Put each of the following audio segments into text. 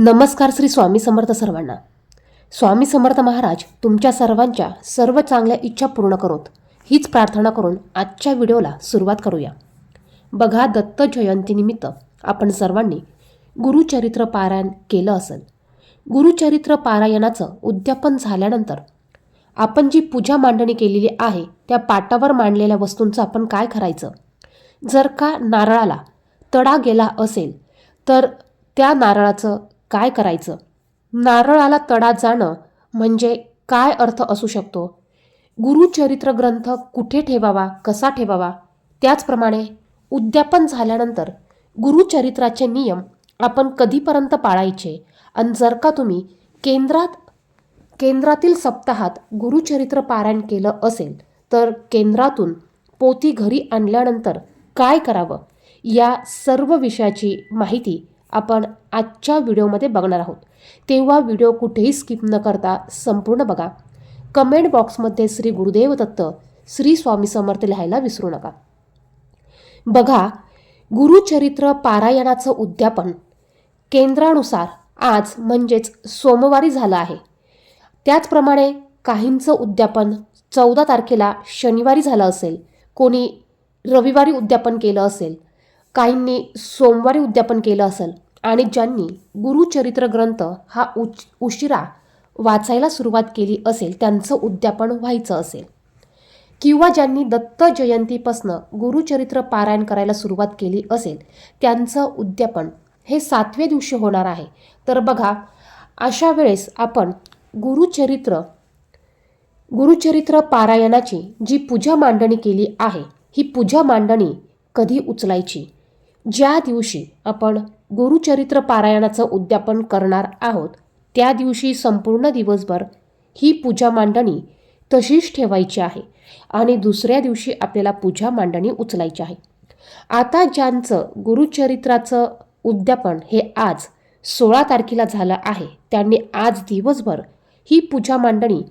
नमस्कार श्री स्वामी समर्थ सर्वांना. स्वामी समर्थ महाराज तुमच्या सर्वांच्या सर्व चांगल्या इच्छा पूर्ण करोत. हीच प्रार्थना करून आजच्या व्हिडिओला सुरुवात करूया. बघा दत्त जयंतीनिमित्त आपण सर्वांनी गुरुचरित्र पारायण केलं असेल. गुरुचरित्र पारायणाचं उद्यापन झाल्यानंतर आपण जी पूजा मांडणी केलेली आहे त्या पाटावर मांडलेल्या वस्तूंचं आपण काय करायचं? जर का नारळाला तडा गेला असेल तर त्या नारळाचं काय करायचं? नारळाला तडा जाणं म्हणजे काय अर्थ असू शकतो? गुरुचरित्र ग्रंथ कुठे ठेवावा? कसा ठेवावा? त्याचप्रमाणे उद्यापन झाल्यानंतर गुरुचरित्राचे नियम आपण कधीपर्यंत पाळायचे? आणि जर का तुम्ही केंद्रात केंद्रातील सप्ताहात गुरुचरित्र पारायण केलं असेल तर केंद्रातून पोती घरी आणल्यानंतर काय करावं? या सर्व विषयाची माहिती आपण आजच्या व्हिडिओमध्ये बघणार आहोत. तेव्हा व्हिडिओ कुठेही स्किप न करता संपूर्ण बघा. कमेंट बॉक्समध्ये श्री गुरुदेव दत्त श्री स्वामी समर्थ लिहायला विसरू नका. बघा गुरुचरित्र पारायणाचं उद्यापन केंद्रानुसार आज म्हणजेच सोमवारी झालं आहे. त्याचप्रमाणे काहींचं उद्यापन चौदा तारखेला शनिवारी झालं असेल. कोणी रविवारी उद्यापन केलं असेल. काहींनी सोमवारी उद्यापन केलं असेल आणि ज्यांनी गुरुचरित्र ग्रंथ हा उच उशिरा वाचायला सुरुवात केली असेल त्यांचं उद्यापन व्हायचं असेल. किंवा ज्यांनी दत्त जयंतीपासनं गुरुचरित्र पारायण करायला सुरुवात केली असेल त्यांचं उद्यापन हे सातव्या दिवशी होणार आहे. तर बघा अशा वेळेस आपण गुरुचरित्र गुरुचरित्र पारायणाची जी पूजा मांडणी केली आहे ही पूजा मांडणी कधी उचलायची? ज्या दिवशी आपण गुरुचरित्र पारायणाचं उद्यापन करणार आहोत त्या दिवशी संपूर्ण दिवसभर ही पूजा मांडणी तशीच ठेवायची आहे आणि दुसऱ्या दिवशी आपल्याला पूजा मांडणी उचलायची आहे. आता ज्यांचं गुरुचरित्राचं उद्यापन हे आज सोळा तारखेला झालं आहे त्यांनी आज दिवसभर ही पूजा मांडणी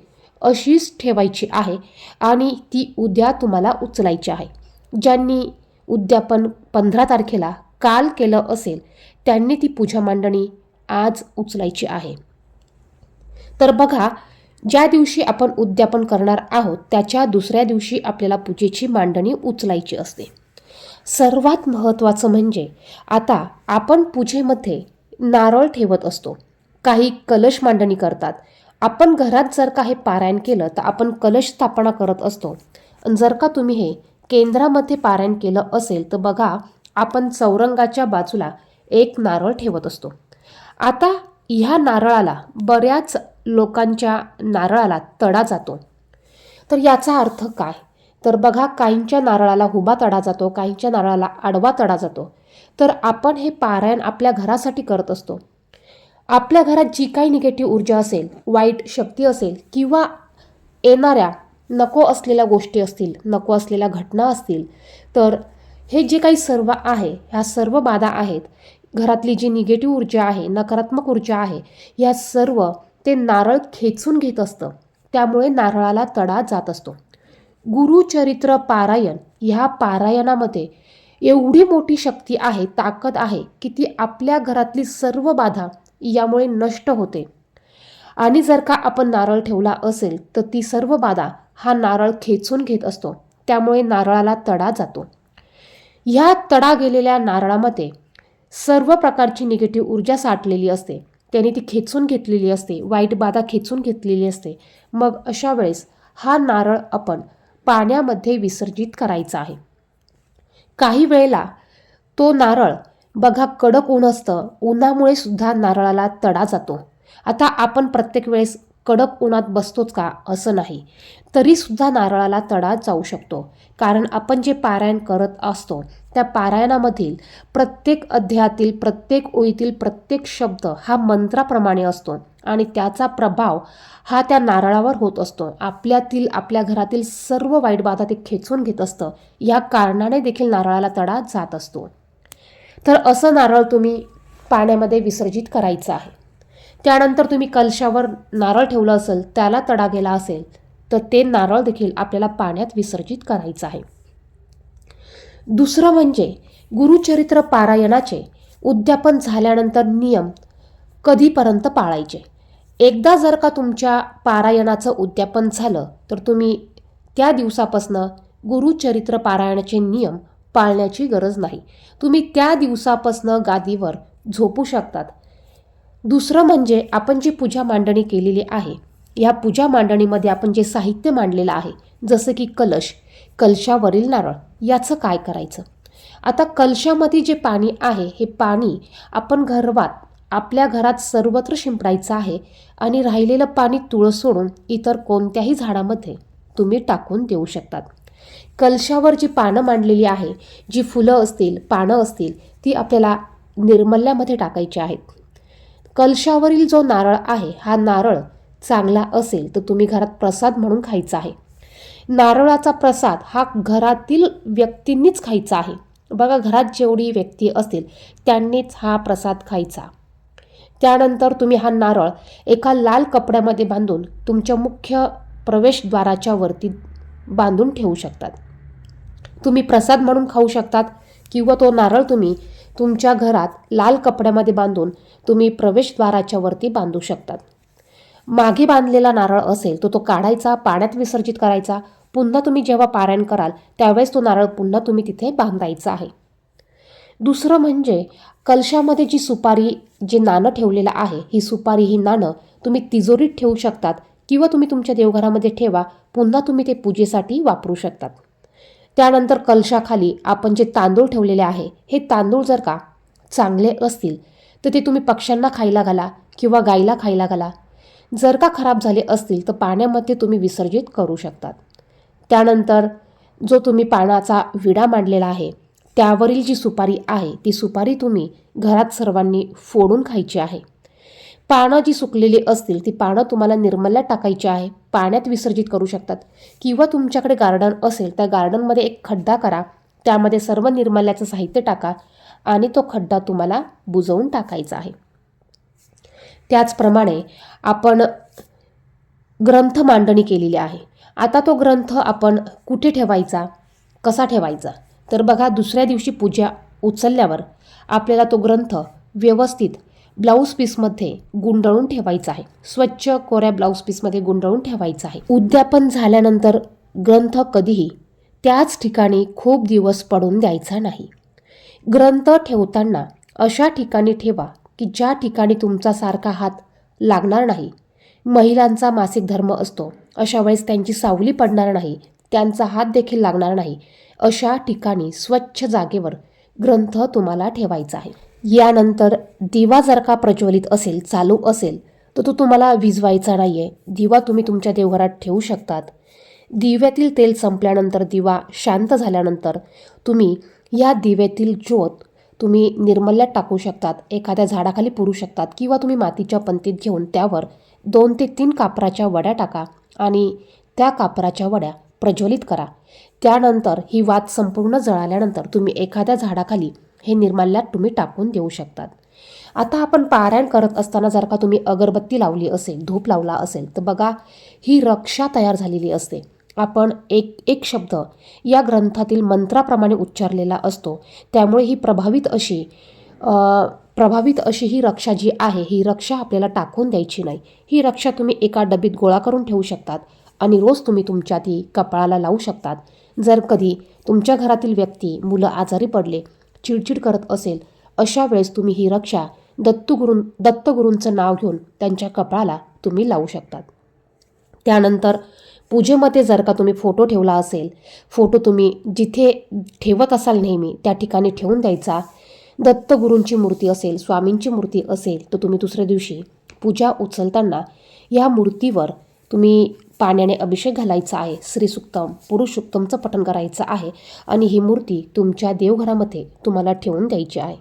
अशीच ठेवायची आहे आणि ती उद्या तुम्हाला उचलायची आहे. ज्यांनी उद्यापन पंधरा तारखेला काल केलं असेल त्यांनी ती पूजा मांडणी आज उचलायची आहे. तर बघा ज्या दिवशी आपण उद्यापन करणार आहोत त्याच्या दुसऱ्या दिवशी आपल्याला पूजेची मांडणी उचलायची असते. सर्वात महत्त्वाचं म्हणजे आता आपण पूजेमध्ये नारळ ठेवत असतो. काही कलश मांडणी करतात. आपण घरात जर का हे पारायण केलं तर आपण कलश स्थापना करत असतो. जर का तुम्ही हे केंद्रामध्ये पारायण केलं असेल तर बघा आपण चौरंगाच्या बाजूला एक नारळ ठेवत असतो. आता ह्या नारळाला बऱ्याच लोकांच्या नारळाला तडा जातो. तर याचा अर्थ काय? तर बघा काहींच्या नारळाला हुबा तडा जातो काहींच्या नारळाला आडवा तडा जातो. तर आपण हे पारायण आपल्या घरासाठी करत असतो. आपल्या घरात जी काही निगेटिव्ह ऊर्जा असेल वाईट शक्ती असेल किंवा येणाऱ्या नको असलेल्या गोष्टी असतील नको असलेल्या घटना असतील तर हे जे काही सर्व आहे ह्या सर्व बाधा आहेत घरातली जी निगेटिव्ह ऊर्जा आहे नकारात्मक ऊर्जा आहे या सर्व ते नारळ खेचून घेत असतं. त्यामुळे नारळाला तडा जात असतो. गुरुचरित्र पारायण ह्या पारायणामध्ये एवढी मोठी शक्ती आहे ताकद आहे की ती आपल्या घरातली सर्व बाधा यामुळे नष्ट होते. आणि जर का आपण नारळ ठेवला असेल तर ती सर्व बाधा हा नारळ खेचून घेत असतो. त्यामुळे नारळाला तडा जातो. ह्या तडा गेलेल्या नारळामध्ये सर्व प्रकारची निगेटिव्ह ऊर्जा साठलेली असते. त्याने ती खेचून घेतलेली असते. वाईट बाधा खेचून घेतलेली असते. मग अशा वेळेस हा नारळ आपण पाण्यामध्ये विसर्जित करायचा आहे. काही वेळेला तो नारळ बघा कडक ऊन असतं. उन्हामुळे सुद्धा नारळाला तडा जातो. आता आपण प्रत्येक वेळेस कडक उन्हात बसतोच का? असं नाही. तरीसुद्धा नारळाला तडा जाऊ शकतो. कारण आपण जे पारायण करत असतो त्या पारायणामधील प्रत्येक अध्यायातील प्रत्येक ओळीतील प्रत्येक शब्द हा मंत्राप्रमाणे असतो आणि त्याचा प्रभाव हा त्या नारळावर होत असतो. आपल्यातील आपल्या घरातील सर्व वाईट बाधा ते खेचून घेत असतं. या कारणाने देखील नारळाला तडा जात असतो. तर असं नारळ तुम्ही पाण्यामध्ये विसर्जित करायचं आहे. त्यानंतर तुम्ही कलशावर नारळ ठेवलं असेल त्याला तडा गेला असेल तर ते नारळ देखील आपल्याला पाण्यात विसर्जित करायचं आहे. दुसरं म्हणजे गुरुचरित्र पारायणाचे उद्यापन झाल्यानंतर नियम कधीपर्यंत पाळायचे? एकदा जर का तुमच्या पारायणाचं उद्यापन झालं तर तुम्ही त्या दिवसापासनं गुरुचरित्र पारायणाचे नियम पाळण्याची गरज नाही. तुम्ही त्या दिवसापासनं गादीवर झोपू शकतात. दुसरं म्हणजे आपण जी पूजा मांडणी केलेली आहे या पूजा मांडणीमध्ये आपण जे साहित्य मांडलेलं आहे जसं की कलश कलशावरील नारळ याचं काय करायचं? आता कलशामध्ये जे पाणी आहे हे पाणी आपण घरवात आपल्या घरात सर्वत्र शिंपडायचं आहे आणि राहिलेलं पाणी तुळस सोडून इतर कोणत्याही झाडामध्ये तुम्ही टाकून देऊ शकतात. कलशावर जी पानं मांडलेली आहे जी फुलं असतील पानं असतील ती आपल्याला निर्मल्यामध्ये टाकायची आहेत. कलशावरील जो नारळ आहे हा नारळ चांगला असेल तर तुम्ही घरात प्रसाद म्हणून खायचा आहे. नारळाचा प्रसाद हा घरातील व्यक्तींनीच खायचा आहे. बघा घरात जेवढी व्यक्ती असतील त्यांनीच हा प्रसाद खायचा. त्यानंतर तुम्ही हा नारळ एका लाल कपड्यामध्ये बांधून तुमच्या मुख्य प्रवेशद्वाराच्या वरती बांधून ठेवू शकतात. तुम्ही प्रसाद म्हणून खाऊ शकतात. किंवा तो नारळ तुम्ही तुमच्या घरात लाल कपड्यामध्ये बांधून तुम्ही प्रवेशद्वाराच्या वरती बांधू शकतात. मागे बांधलेला नारळ असेल तर तो काढायचा पाण्यात विसर्जित करायचा. पुन्हा तुम्ही जेव्हा पारायण कराल त्यावेळेस तो नारळ पुन्हा तुम्ही तिथे बांधायचा आहे. दुसरं म्हणजे कलशामध्ये जी सुपारी जे नाणं ठेवलेलं आहे ही सुपारी ही नाणं तुम्ही तिजोरीत ठेवू शकतात किंवा तुम्ही तुमच्या देवघरामध्ये ठेवा. पुन्हा तुम्ही ते पूजेसाठी वापरू शकतात. त्यानंतर कलशाखाली आपण जे तांदूळ ठेवलेले आहे हे तांदूळ जर का चांगले असतील तर ते तुम्ही पक्ष्यांना खायला घाला किंवा गाईला खायला घाला. जर का खराब झाले असतील तर पाण्यामध्ये तुम्ही विसर्जित करू शकतात. त्यानंतर जो तुम्ही पानाचा विडा मांडलेला आहे त्यावरील जी सुपारी आहे ती सुपारी तुम्ही घरात सर्वांनी फोडून खायची आहे. पानं जी सुकलेली असतील ती पानं तुम्हाला निर्मल्यात टाकायची आहे. पाण्यात विसर्जित करू शकतात. किंवा तुमच्याकडे गार्डन असेल त्या गार्डनमध्ये एक खड्डा करा. त्यामध्ये सर्व निर्मल्याचं साहित्य टाका आणि तो खड्डा तुम्हाला बुजवून टाकायचा आहे. त्याचप्रमाणे आपण ग्रंथ मांडणी केलेली आहे. आता तो ग्रंथ आपण कुठे ठेवायचा? कसा ठेवायचा? तर बघा दुसऱ्या दिवशी पूजा उचलल्यावर आपल्याला तो ग्रंथ व्यवस्थित ब्लाऊज पीसमध्ये गुंडळून ठेवायचा आहे. स्वच्छ कोऱ्या ब्लाऊज पीसमध्ये गुंडळून ठेवायचा आहे. उद्यापन झाल्यानंतर ग्रंथ कधीही त्याच ठिकाणी खूप दिवस पडून द्यायचा नाही. ग्रंथ ठेवताना अशा ठिकाणी ठेवा की ज्या ठिकाणी तुमचा सारखा हात लागणार नाही. महिलांचा मासिक धर्म असतो. अशा वेळेस त्यांची सावली पडणार नाही. त्यांचा हात देखील लागणार नाही. अशा ठिकाणी स्वच्छ जागेवर ग्रंथ तुम्हाला ठेवायचा आहे. यानंतर दिवा जर का प्रज्वलित असेल चालू असेल तर तो तुम्हाला विजवायचा नाही आहे दिवा तुम्ही तुमच्या देवघरात ठेवू शकतात. दिव्यातील तेल संपल्यानंतर दिवा शांत झाल्यानंतर तुम्ही या दिव्यातील ज्योत तुम्ही निर्मल्यात टाकू शकतात एखाद्या झाडाखाली पुरू शकतात किंवा तुम्ही मातीच्या पंतीत घेऊन त्यावर दोन ते तीन कापराच्या वड्या टाका आणि त्या कापराच्या वड्या प्रज्वलित करा. त्यानंतर ही वात संपूर्ण जळाल्यानंतर तुम्ही एखाद्या झाडाखाली हे निर्माल्यात तुम्ही टाकून देऊ शकतात. आता आपण पारायण करत असताना जर का तुम्ही अगरबत्ती लावली असेल धूप लावला असेल तर बघा ही रक्षा तयार झालेली असते. आपण एक एक शब्द या ग्रंथातील मंत्राप्रमाणे उच्चारलेला असतो. त्यामुळे ही प्रभावित अशी प्रभावित अशी ही रक्षा जी आहे ही रक्षा आपल्याला टाकून द्यायची नाही. ही रक्षा तुम्ही एका डबीत गोळा करून ठेवू शकतात आणि रोज तुम्ही तुमच्या ती कपाळाला लावू शकतात. जर कधी तुमच्या घरातील व्यक्ती मुलं आजारी पडले चिडचिड करत असेल. अशा वेळेस तुम्ही ही रक्षा दत्तगुरूं दत्तगुरूंचं नाव घेऊन त्यांच्या कपाळाला तुम्ही लावू शकतात. त्यानंतर पूजेमध्ये जर का तुम्ही फोटो ठेवला असेल फोटो तुम्ही जिथे ठेवत असाल नेहमी त्या ठिकाणी ठेवून द्यायचा. दत्तगुरूंची मूर्ती असेल स्वामींची मूर्ती असेल तर तुम्ही दुसऱ्या दिवशी पूजा उचलताना या मूर्तीवर तुम्ही पाण्याने अभिषेक घालायचा आहे. श्रीसुक्तम पुरुषोत्तमचं पठण करायचं आहे आणि ही मूर्ती तुमच्या देवघरामध्ये तुम्हाला ठेवून द्यायची आहे.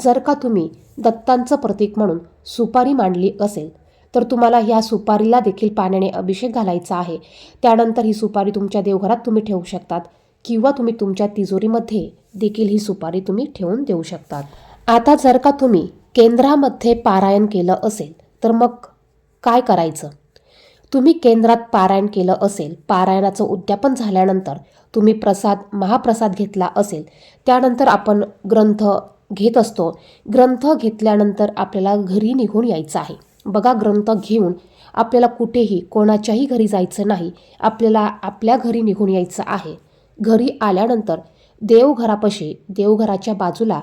जर का तुम्ही दत्तांचं प्रतीक म्हणून सुपारी मांडली असेल तर तुम्हाला ह्या सुपारीला देखील पाण्याने अभिषेक घालायचा आहे. त्यानंतर ही सुपारी तुमच्या देवघरात तुम्ही ठेवू शकतात किंवा तुम्ही तुमच्या तिजोरीमध्ये देखील ही सुपारी तुम्ही ठेवून देऊ शकतात. आता जर का तुम्ही केंद्रामध्ये पारायण केलं असेल तर मग काय करायचं? तुम्ही केंद्रात पारायण केलं असेल पारायणाचं उद्यापन झाल्यानंतर तुम्ही प्रसाद महाप्रसाद घेतला असेल त्यानंतर आपण ग्रंथ घेत असतो. ग्रंथ घेतल्यानंतर आपल्याला घरी निघून यायचं आहे. बघा ग्रंथ घेऊन आपल्याला कुठेही कोणाच्याही घरी जायचं नाही. आपल्याला आपल्या घरी निघून यायचं आहे. घरी आल्यानंतर देवघरापाशी देवघराच्या बाजूला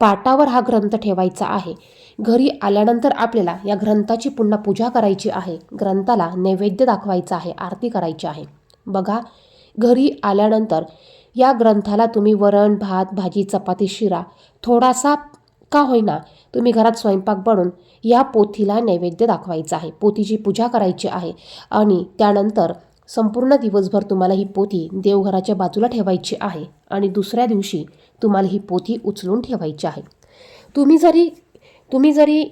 पाटावर हा ग्रंथ ठेवायचा आहे. घरी आल्यानंतर आपल्याला या ग्रंथाची पुन्हा पूजा करायची आहे. ग्रंथाला नैवेद्य दाखवायचा आहे आरती करायची आहे. बघा घरी आल्यानंतर या ग्रंथाला तुम्ही वरण भात भाजी चपाती शिरा थोडासा का होईना तुम्ही घरात स्वयंपाक बनून या पोथीला नैवेद्य दाखवायचा आहे. पोथीची पूजा करायची आहे आणि त्यानंतर संपूर्ण दिवसभर तुम्हाला ही पोथी देवघराच्या बाजूला ठेवायची आहे आणि दुसऱ्या दिवशी तुम्हाला ही पोथी उचलून ठेवायची आहे. तुम्ही जरी तुम्ही जरी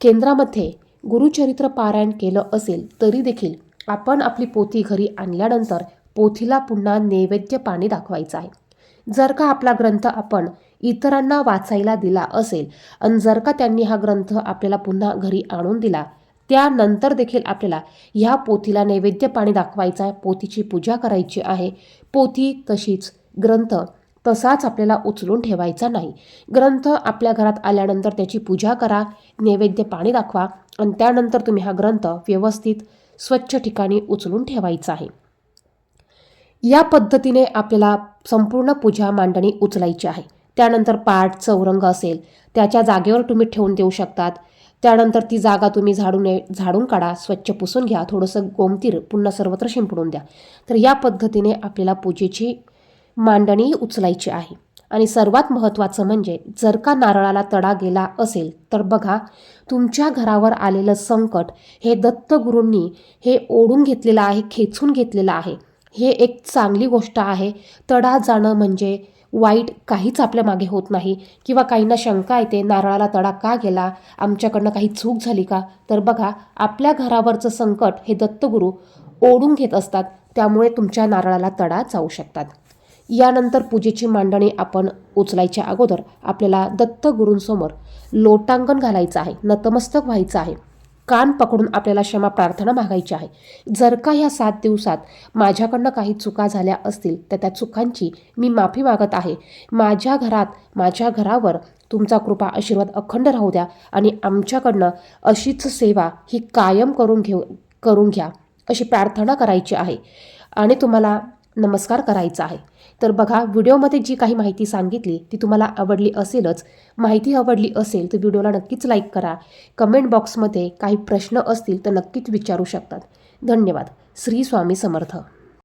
केंद्रामध्ये गुरुचरित्र पारायण केलं असेल तरी देखील आपण आपली पोथी घरी आणल्यानंतर पोथीला पुन्हा नैवेद्य पाणी दाखवायचं आहे. जर का आपला ग्रंथ आपण इतरांना वाचायला दिला असेल आणि जर का त्यांनी हा ग्रंथ आपल्याला पुन्हा घरी आणून दिला त्यानंतर देखील आपल्याला ह्या पोथीला नैवेद्य पाणी दाखवायचं आहे. पोथीची पूजा करायची आहे. पोथी तशीच ग्रंथ तसाच आपल्याला उचलून ठेवायचा नाही. ग्रंथ आपल्या घरात आल्यानंतर त्याची पूजा करा नैवेद्य पाणी दाखवा आणि त्यानंतर तुम्ही हा ग्रंथ व्यवस्थित स्वच्छ ठिकाणी उचलून ठेवायचा आहे. या पद्धतीने आपल्याला संपूर्ण पूजा मांडणी उचलायची आहे. त्यानंतर पाठ चौरंग असेल त्याच्या जागेवर तुम्ही ठेवून देऊ शकतात. त्यानंतर ती जागा तुम्ही झाडून झाडून काढा स्वच्छ पुसून घ्या थोडंसं गोमतीर पुन्हा सर्वत्र शिंपडून द्या. तर या पद्धतीने आपल्याला पूजेची मांडणी उचलायची आहे. आणि सर्वात महत्त्वाचं म्हणजे जर का नारळाला तडा गेला असेल तर बघा तुमच्या घरावर आलेलं संकट हे दत्तगुरूंनी हे ओढून घेतलेलं आहे खेचून घेतलेलं आहे. हे एक चांगली गोष्ट आहे. तडा जाणं म्हणजे वाईट काहीच आपल्या मागे होत नाही. किंवा काहींना शंका येते नारळाला तडा का गेला आमच्याकडनं काही चूक झाली का? तर बघा आपल्या घरावरचं संकट हे दत्तगुरू ओढून घेत असतात. त्यामुळे तुमच्या नारळाला तडा जाऊ शकतात. यानंतर पूजेची मांडणी आपण उचलायच्या अगोदर आपल्याला दत्तगुरूंसमोर लोटांगण घालायचं आहे नतमस्तक व्हायचं आहे. कान पकडून आपल्याला क्षमा प्रार्थना मागायची आहे. जर का ह्या सात दिवसात माझ्याकडनं काही चुका झाल्या असतील तर त्या चुकांची मी माफी मागत आहे. माझ्या घरात माझ्या घरावर तुमचा कृपा आशीर्वाद अखंड राहू द्या आणि आमच्याकडनं अशीच सेवा ही कायम करून घेऊ करून घ्या अशी प्रार्थना करायची आहे. आणि तुम्हाला नमस्कार करायचा आहे. तर बघा व्हिडिओमध्ये जी काही माहिती सांगितली ती तुम्हाला आवडली असेलच माहिती आवडली असेल तर व्हिडिओला नक्कीच लाईक करा. कमेंट बॉक्समध्ये काही प्रश्न असतील तर नक्कीच विचारू शकतात. धन्यवाद. श्री स्वामी समर्थ.